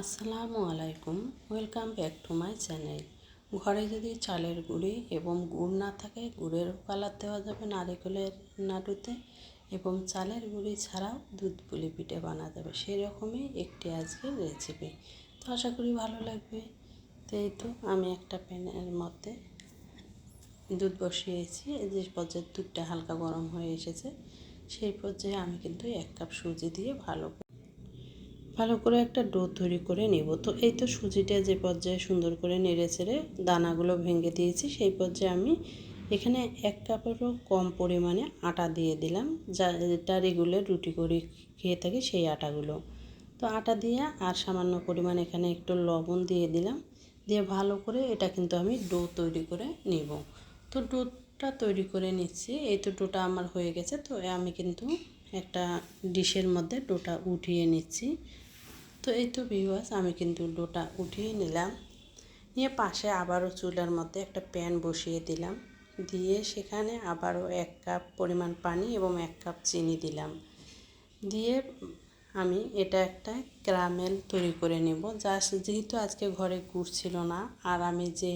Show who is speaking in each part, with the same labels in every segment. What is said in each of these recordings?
Speaker 1: আসসালামু আলাইকুম, welcome back to my channel. ঘরে যদি চালের গুঁড়ি এবং গুড় না থাকে, গুড়ের কালার দেওয়া যাবে নারিকেলের নাড়ুতে এবং চালের গুঁড়ি ছাড়াও দুধ পুলি পিঠে বানা যাবে। সেই রকমই একটি আজকের রেসিপি তো আশা করি ভালো লাগবে। তো এই তো আমি একটা প্যানের মধ্যে দুধ বসিয়েছি। যে পর্যায়ে দুধটা হালকা গরম হয়ে এসেছে, সেই পর্যায়ে আমি কিন্তু এক কাপ সুজি দিয়ে ভালো ভালো করে একটা ডো তৈরি করে নেব। তো এই তো সুজিটা যে পর্যায়ে সুন্দর করে নেড়ে চেড়ে দানাগুলো ভেঙে দিয়েছি, সেই পর্যায়ে আমি এখানে এক কাপেরও কম পরিমাণে আটা দিয়ে দিলাম, যা যেটা রেগুলার রুটি করে খেয়ে থাকি সেই আটাগুলো। তো আটা দিয়ে আর সামান্য পরিমাণ এখানে একটু লবণ দিয়ে দিলাম, দিয়ে ভালো করে এটা কিন্তু আমি ডো তৈরি করে নেব। তো ডোটা তৈরি করে নিচ্ছি, এই তো ডোটা আমার হয়ে গেছে, তো আমি কিন্তু একটা ডিশের মধ্যে ডোটা উঠিয়ে নিচ্ছি। তো এই তো ভিউয়ার্স আমি কিন্তু ডোটা উঠিয়ে নিলাম। নিয়ে পাশে আবারও চুলার মধ্যে একটা প্যান বসিয়ে দিলাম। দিয়ে সেখানে আবারও এক কাপ পরিমাণ পানি এবং এক কাপ চিনি দিলাম। দিয়ে আমি এটা একটা ক্যারামেল তৈরি করে নেব। যা যেহেতু আজকে ঘরে গুড় ছিল না, আর আমি যে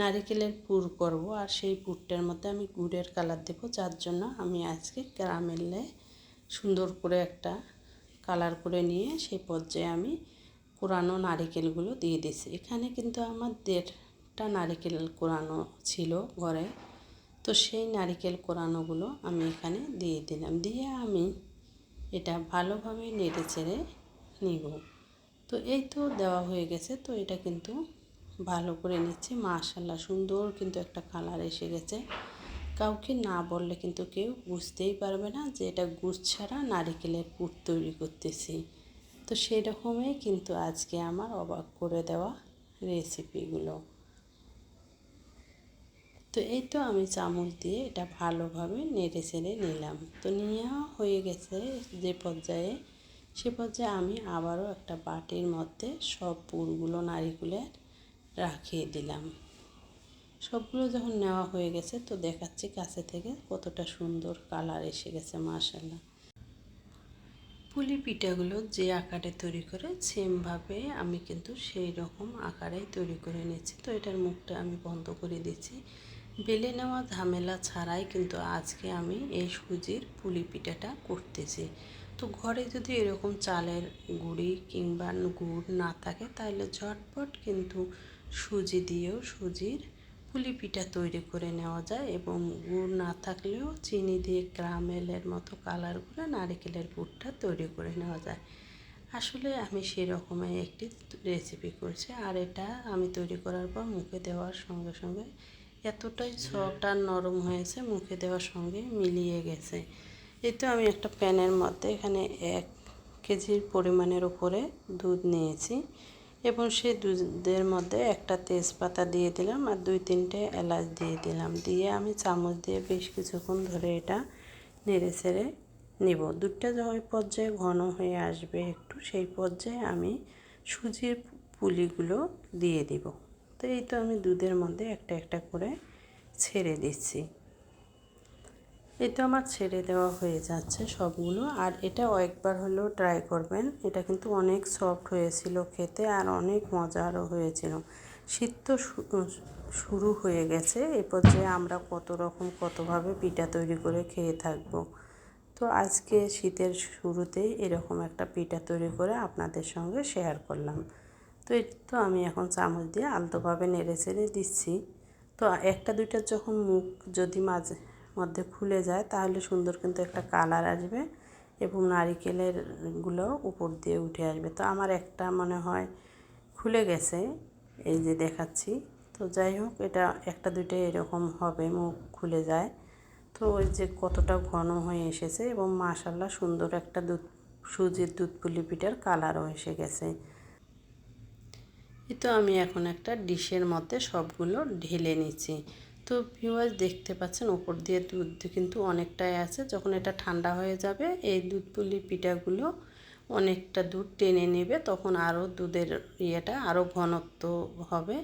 Speaker 1: নারিকেলের পুর করব আর সেই পুরটার মধ্যে আমি গুড়ের কালার দেবো, যার জন্য আমি আজকে ক্যারামেলে সুন্দর করে একটা কালার করে নিয়ে সেই পর্যায়ে আমি কোরানো নারিকেলগুলো দিয়ে দিছি এখানে কিন্তু আমার দেড়টা নারিকেল কোরানো ছিল ঘরে। তো সেই নারিকেল কোরানোগুলো আমি এখানে দিয়ে দিলাম। দিয়ে আমি এটা ভালোভাবে নেড়ে চেড়ে নিব। তো এই তো দেওয়া হয়ে গেছে। তো এটা কিন্তু ভালো করে নিচ্ছি। মাশাল্লাহ সুন্দর কিন্তু একটা কালার এসে গেছে। কাউকে না বললে কিন্তু কেউ বুঝতেই পারবে না যে এটা গুড় ছাড়া নারিকেলের পুর তৈরি করতেছি। তো সেই রকমই কিন্তু আজকে আমার অবাক করে দেওয়া রেসিপিগুলো। তো এই তো আমি চামচ দিয়ে এটা ভালোভাবে নেড়ে ছেড়ে নিলাম। তো নেওয়া হয়ে গেছে যে পর্যায়ে, সে পর্যায়ে আমি আবারও একটা বাটির মধ্যে সব পুরগুলো নারিকেলের রাখিয়ে দিলাম। সবগুলো যখন নেওয়া হয়ে গেছে, তো দেখাচ্ছি কাছে থেকে কতটা সুন্দর কালার এসে গেছে মাশাল্লাহ পুলি পিঠাগুলো যে আকারে তৈরি করে সেমভাবে আমি কিন্তু সেই রকম আকারেই তৈরি করে নিচ্ছি তো এটার মুখটা আমি বন্ধ করে দিচ্ছি। বেলে নেওয়া ঝামেলা ছাড়াই কিন্তু আজকে আমি এই সুজির পুলি পিঠাটা করতেছি। তো ঘরে যদি এরকম চালের গুঁড়ি কিংবা গুড় না থাকে, তাহলে ঝটপট কিন্তু সুজি দিয়েও সুজির পুলি পিঠা তৈরি করে নেওয়া যায় এবং গুড় না থাকলেও চিনি দিয়ে ক্রামেলের মতো কালার করে নারিকেলের গুড়টা তৈরি করে নেওয়া যায়। আসলে আমি সেরকমই একটি রেসিপি করছি আর এটা আমি তৈরি করার পর মুখে দেওয়ার সঙ্গে সঙ্গে এতটাই সফট আর নরম হয়েছে, মুখে দেওয়ার সঙ্গে মিলিয়ে গেছে। এই তো আমি একটা প্যানের মধ্যে এখানে এক কেজির পরিমাণের উপরে দুধ নিয়েছি। এবং সেই দুধের মধ্যে একটা তেজপাতা দিয়ে দিলাম আর দুই তিনটে এলাচ দিয়ে দিলাম। দিয়ে আমি চামচ দিয়ে বেশ কিছুক্ষণ ধরে এটা নেড়ে ছেড়ে নিব। দুধটা যখন পর্যায়ে ঘন হয়ে আসবে একটু, সেই পর্যায়ে আমি সুজির পুলিগুলো দিয়ে দিব। তো এই তো আমি দুধের মধ্যে একটা একটা করে ছেড়ে দিচ্ছি। এই তো আমার ছেড়ে দেওয়া হয়ে যাচ্ছে সবগুলো। আর এটা একবার হলেও ট্রাই করবেন। এটা কিন্তু অনেক সফট হয়েছিল খেতে আর অনেক মজারও হয়েছিল। শীত তো শুরু হয়ে গেছে। এ পর্যায়ে আমরা কত রকম কতভাবে পিঠা তৈরি করে খেয়ে থাকব। তো আজকে শীতের শুরুতেই এরকম একটা পিঠা তৈরি করে আপনাদের সঙ্গে শেয়ার করলাম। তো এই তো আমি এখন চামচ দিয়ে আলতোভাবে নেড়ে চেড়ে দিচ্ছি। তো একটা দুইটার যখন মুখ যদি মাঝে মধ্যে খুলে যায়, তাহলে সুন্দর কিন্তু একটা কালার আসবে এবং নারিকেলেরগুলো উপর দিয়ে উঠে আসবে। তো আমার একটা মনে হয় খুলে গেছে, এই যে দেখাচ্ছি। তো যাই হোক, এটা একটা দুইটা এরকম হবে, মুখ খুলে যায়। তো ওই যে কতটা ঘন হয়ে এসেছে এবং মাশাল্লাহ সুন্দর একটা দুধ, সুজির দুধ পুলি পিঠার কালারও এসে গেছে। এই তো আমি এখন একটা ডিশের মধ্যে সবগুলো ঢেলে নিচ্ছি। তো ভিউয়ার্স দেখতে পাচ্ছেন, ওপর দিয়ে দুধ কিন্তু অনেকটাই আছে। যখন এটা ঠান্ডা হয়ে যাবে, এই দুধ পুলি পিঠাগুলো অনেকটা দুধ টেনে নেবে, তখন আরও দুধের ইয়েটা আরও ঘনত্ব হবে।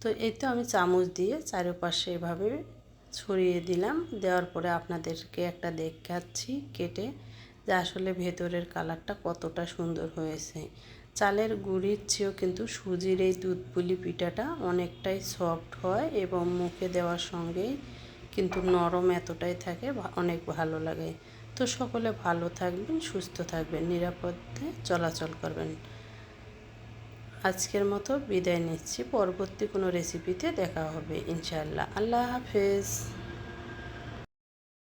Speaker 1: তো এই তো আমি চামচ দিয়ে চারপাশে এভাবে ছড়িয়ে দিলাম। দেওয়ার পরে আপনাদেরকে একটা দেখাচ্ছি কেটে, যে আসলে ভেতরের কালারটা কতটা সুন্দর হয়েছে। চালের গুঁড়ির চেয়েও কিন্তু সুজির এই দুধ পুলি পিঠাটা অনেকটাই সফট হয় এবং মুখে দেওয়ার সঙ্গেই কিন্তু নরম এতটাই থাকে অনেক ভালো লাগে। তো সকলে ভালো থাকবেন, সুস্থ থাকবেন, নিরাপদে চলাচল করবেন। আজকের মতো বিদায় নিচ্ছি। পরবর্তী কোনো রেসিপিতে দেখা হবে, ইনশাআল্লাহ। আল্লাহ হাফেজ।